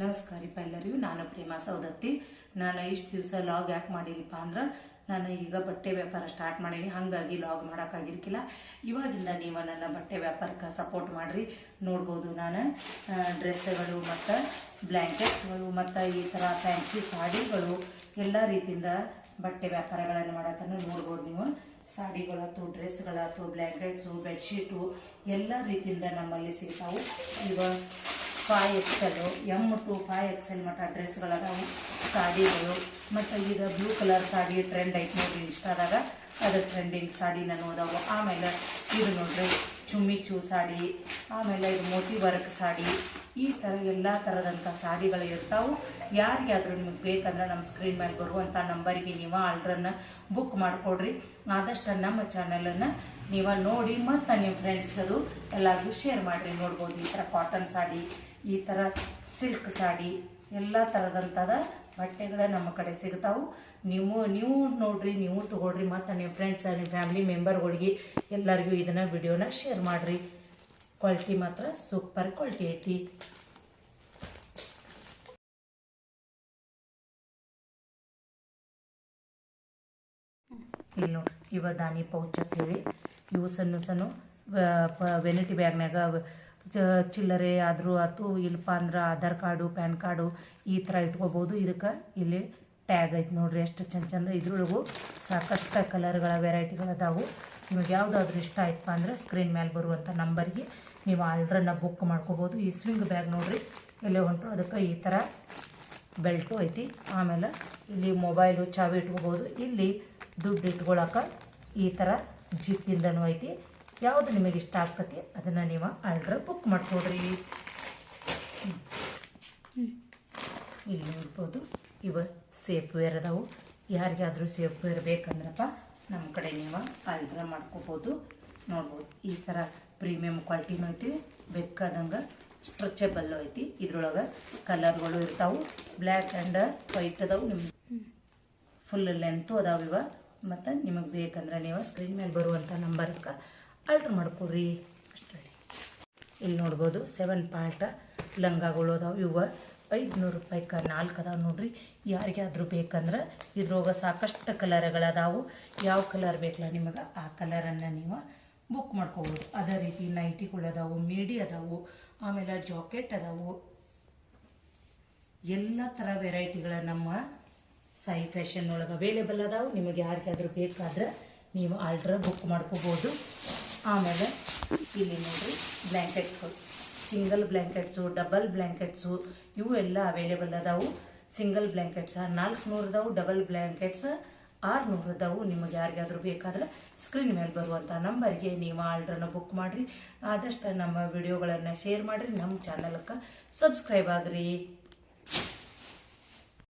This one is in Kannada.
ನಮಸ್ಕಾರ ರೀ ಎಲ್ಲರಿಗೂ ನಾನು ಪ್ರೇಮಾ ಸೌದತ್ತಿ ನಾನು ಇಷ್ಟು ದಿವಸ ಲಾಗ್ ಯಾಕೆ ಮಾಡಿಲ್ಲಪ್ಪ ಅಂದ್ರೆ, ನಾನು ಈಗ ಬಟ್ಟೆ ವ್ಯಾಪಾರ ಸ್ಟಾರ್ಟ್ ಮಾಡೀನಿ, ಹಾಗಾಗಿ ಲಾಗ್ ಮಾಡೋಕ್ಕಾಗಿರ್ಕಿಲ್ಲ ಇವಾಗಿಂದ ನೀವು ನನ್ನ ಬಟ್ಟೆ ವ್ಯಾಪಾರಕ್ಕೆ ಸಪೋರ್ಟ್ ಮಾಡಿರಿ. ನೋಡ್ಬೋದು ನಾನು ಡ್ರೆಸ್ಗಳು ಮತ್ತು ಬ್ಲ್ಯಾಂಕೆಟ್ಸ್ಗಳು ಮತ್ತು ಈ ಥರ ಫ್ಯಾನ್ಸಿ ಸಾಡಿಗಳು, ಎಲ್ಲ ರೀತಿಯಿಂದ ಬಟ್ಟೆ ವ್ಯಾಪಾರಗಳನ್ನು ಮಾಡೋದನ್ನು ನೋಡ್ಬೋದು ನೀವು. ಸಾಡಿಗಳಾಯ್ತು ಡ್ರೆಸ್ಗಳಾಯ್ತು ಬ್ಲ್ಯಾಂಕೆಟ್ಸು ಬೆಡ್ಶೀಟು ಎಲ್ಲ ರೀತಿಯಿಂದ ನಮ್ಮಲ್ಲಿ ಸಿಗ್ತಾವೆ. ಈಗ five XL M to five XL ಮಟ್ಟ ಡ್ರೆಸ್ಗಳದಾವು, ಸಾಡಿಗಳು, ಮತ್ತು ಈಗ ಬ್ಲೂ ಕಲರ್ ಸಾಡಿ ಟ್ರೆಂಡ್ ಐತೆ ಇಷ್ಟ ಆದಾಗ ಅದು ಟ್ರೆಂಡಿಂಗ್ ಸಾಡಿನ ನಾನು ಅದಾವು. ಆಮೇಲೆ ಇದು ನೋಡ್ರಿ ಚುಮ್ಮಿಚ್ಚು ಸಾಡಿ, ಆಮೇಲೆ ಇದು ಮೋತಿ ವರ್ಕ್ ಸಾಡಿ, ಈ ಥರ ಎಲ್ಲ ಥರದಂಥ ಸಾಡಿಗಳು ಇರ್ತಾವೆ. ಯಾರಿಗಾದ್ರೂ ನಿಮಗೆ ಬೇಕಂದ್ರೆ ನಮ್ಮ ಸ್ಕ್ರೀನ್ ಮೇಲೆ ಬರುವಂಥ ನಂಬರಿಗೆ ನೀವು ಆರ್ಡ್ರನ್ನು ಬುಕ್ ಮಾಡಿಕೊಡ್ರಿ. ಆದಷ್ಟು ನಮ್ಮ ಚಾನಲನ್ನು ನೀವು ನೋಡಿ ಮತ್ತು ನಿಮ್ಮ ಫ್ರೆಂಡ್ಸ್ಗದು ಎಲ್ಲರಿಗೂ ಶೇರ್ ಮಾಡಿರಿ. ನೋಡ್ಬೋದು ಈ ಥರ ಕಾಟನ್ ಸಾಡಿ, ಈ ಥರ ಸಿಲ್ಕ್ ಸಾಡಿ ಎಲ್ಲ ಥರದಂಥದ ಬಟ್ಟೆಗಳೇ ನಮ್ಮ ಕಡೆ ಸಿಗ್ತಾವು. ನೀವು ನೀವು ನೋಡ್ರಿ, ನೀವು ತಗೊಳ್ರಿ, ಮತ್ತು ನಿಮ್ಮ ಫ್ರೆಂಡ್ಸ್ ನಿಮ್ಮ ಫ್ಯಾಮಿಲಿ ಮೆಂಬರ್ಗಳಿಗೆ ಎಲ್ಲರಿಗೂ ಇದನ್ನು ವಿಡಿಯೋನ ಶೇರ್ ಮಾಡಿರಿ. ಕ್ವಾಲಿಟಿ ಮಾತ್ರ ಸೂಪರ್ ಕ್ವಾಲಿಟಿ ಐತಿ. ಇಲ್ಲಿ ನೋಡಿ, ಇವ ದಾನಿ ಪೌಚ್ ಅಂತೇಳಿ ಇವು ಸಣ್ಣ ಸಣ್ಣ ವೆನಿಟಿ ಬ್ಯಾಗ್ನಾಗ ಚಿಲ್ಲರೆ ಆದರೂ ಆತು ಇಲ್ಲಪ್ಪ ಅಂದ್ರೆ ಆಧಾರ್ ಕಾರ್ಡು, ಪ್ಯಾನ್ ಕಾರ್ಡು ಈ ಥರ ಇಟ್ಕೋಬೋದು. ಇದಕ್ಕೆ ಇಲ್ಲಿ ಟ್ಯಾಗ್ ಐತೆ ನೋಡಿರಿ ಎಷ್ಟು ಚಂದ ಚಂದ. ಇದ್ರೊಳಗೂ ಸಾಕಷ್ಟು ಕಲರ್ಗಳ ವೆರೈಟಿಗಳದಾವು ನಿಮ್ಗೆ ಯಾವುದಾದ್ರೂ ಇಷ್ಟ ಆಯ್ತಪ್ಪ ಅಂದ್ರೆ ಸ್ಕ್ರೀನ್ ಮೇಲೆ ಬರುವಂಥ ನಂಬರ್ಗೆ ನೀವು ಆರ್ಡ್ರನ್ನ ಬುಕ್ ಮಾಡ್ಕೋಬೋದು. ಈ ಸ್ವಿಂಗ್ ಬ್ಯಾಗ್ ನೋಡಿರಿ ಎಲ್ಲೇ ಹೊಂಟು. ಅದಕ್ಕೆ ಈ ಥರ ಬೆಲ್ಟು ಐತಿ. ಆಮೇಲೆ ಇಲ್ಲಿ ಮೊಬೈಲು ಚಾವಿ ಇಟ್ಕೋಬೋದು. ಇಲ್ಲಿ ದುಡ್ಡು ಇಟ್ಕೊಳಕ್ಕೆ ಈ ಥರ ಜಿಪ್ಪಿಂದನೂ ಐತಿ. ಯಾವುದು ನಿಮಗೆ ಇಷ್ಟ ಆಗ್ತತಿ ಅದನ್ನು ನೀವು ಆರ್ಡ್ರ್ ಬುಕ್ ಮಾಡ್ಕೊಡ್ರಿ. ಇಲ್ಲಿ ನೋಡ್ಬೋದು, ಇವ ಸೇಫ್ ವೇರ್ ಅದಾವು. ಯಾರಿಗಾದರೂ ಸೇಫ್ ಬೇಕಂದ್ರಪ್ಪ ನಮ್ಮ ಕಡೆ ನೀವು ಆರ್ಡ್ರ್ ಮಾಡ್ಕೋಬೋದು. ನೋಡ್ಬೋದು, ಈ ಥರ ಪ್ರೀಮಿಯಂ ಕ್ವಾಲಿಟಿನೂ ಐತಿ, ಬೇಕಾದಂಗೆ ಸ್ಟ್ರೆಚಬಲ್ ಐತಿ. ಇದ್ರೊಳಗೆ ಕಲರ್ಗಳು ಇರ್ತಾವು. ಬ್ಲ್ಯಾಕ್ ಆ್ಯಂಡ್ ವೈಟ್ ಅದಾವು ನಿಮ್ಮ ಫುಲ್ ಲೆಂತು ಅದಾವ ಇವ. ಮತ್ತು ನಿಮಗೆ ಬೇಕಂದ್ರೆ ನೀವು ಸ್ಕ್ರೀನ್ ಮೇಲೆ ಬರುವಂಥ ನಂಬರ್ಗೆ ಆರ್ಡ್ರ್ ಮಾಡ್ಕೊಡ್ರಿ. ಅಷ್ಟೇ ಇಲ್ಲಿ ನೋಡ್ಬೋದು ಸೆವೆನ್ ಪಾರ್ಟ್ ಲಂಗಗಳು ಅದಾವೆ. ಇವು ಐದುನೂರು ರೂಪಾಯಿಗೆ ನಾಲ್ಕು ಅದಾವೆ ನೋಡ್ರಿ. ಯಾರಿಗಾದ್ರೂ ಬೇಕಂದ್ರೆ ಇದ್ರೊಳಗೆ ಸಾಕಷ್ಟು ಕಲರ್ಗಳದಾವು. ಯಾವ ಕಲರ್ ಬೇಕಲ್ಲ ನಿಮಗೆ? ಆ ಕಲರನ್ನು ನೀವು ಬುಕ್ ಮಾಡ್ಕೋಬೋದು. ಅದೇ ರೀತಿ ನೈಟಿಗಳು ಅದಾವು ಮೀಡಿ ಅದಾವು, ಆಮೇಲೆ ಜಾಕೆಟ್ ಅದಾವು. ಎಲ್ಲ ಥರ ವೆರೈಟಿಗಳ ನಮ್ಮ ಸೈ ಫ್ಯಾಷನ್ ಒಳಗೆ ಅವೈಲೇಬಲ್ ಅದಾವು. ನಿಮಗೆ ಯಾರಿಗಾದ್ರೂ ಬೇಕಾದ್ರೆ ನೀವು ಆರ್ಡ್ರ್ ಬುಕ್ ಮಾಡ್ಕೋಬೋದು. ಆಮೇಲೆ ಇಲ್ಲಿ ನೋಡಿರಿ ಬ್ಲ್ಯಾಂಕೆಟ್ಸ್ಗಳು. ಸಿಂಗಲ್ ಬ್ಲ್ಯಾಂಕೆಟ್ಸು, ಡಬಲ್ ಬ್ಲ್ಯಾಂಕೆಟ್ಸು, ಇವು ಎಲ್ಲ ಅವೈಲೇಬಲ್ ಅದಾವು. ಸಿಂಗಲ್ ಬ್ಲ್ಯಾಂಕೆಟ್ಸ್ ನಾಲ್ಕುನೂರು ಅದಾವು ಡಬಲ್ ಬ್ಲ್ಯಾಂಕೆಟ್ಸ್ ಆರುನೂರು ಅದಾವು ನಿಮಗೆ ಯಾರಿಗಾದರೂ ಬೇಕಾದ್ರೆ ಸ್ಕ್ರೀನ್ ಮೇಲೆ ಬರುವಂಥ ನಂಬರ್ಗೆ ನೀವು ಆರ್ಡ್ರನ್ನ ಬುಕ್ ಮಾಡಿರಿ. ಆದಷ್ಟು ನಮ್ಮ ವಿಡಿಯೋಗಳನ್ನು ಶೇರ್ ಮಾಡಿರಿ. ನಮ್ಮ ಚಾನಲ್ಗೆ ಸಬ್ಸ್ಕ್ರೈಬ್ ಆಗ್ರಿ.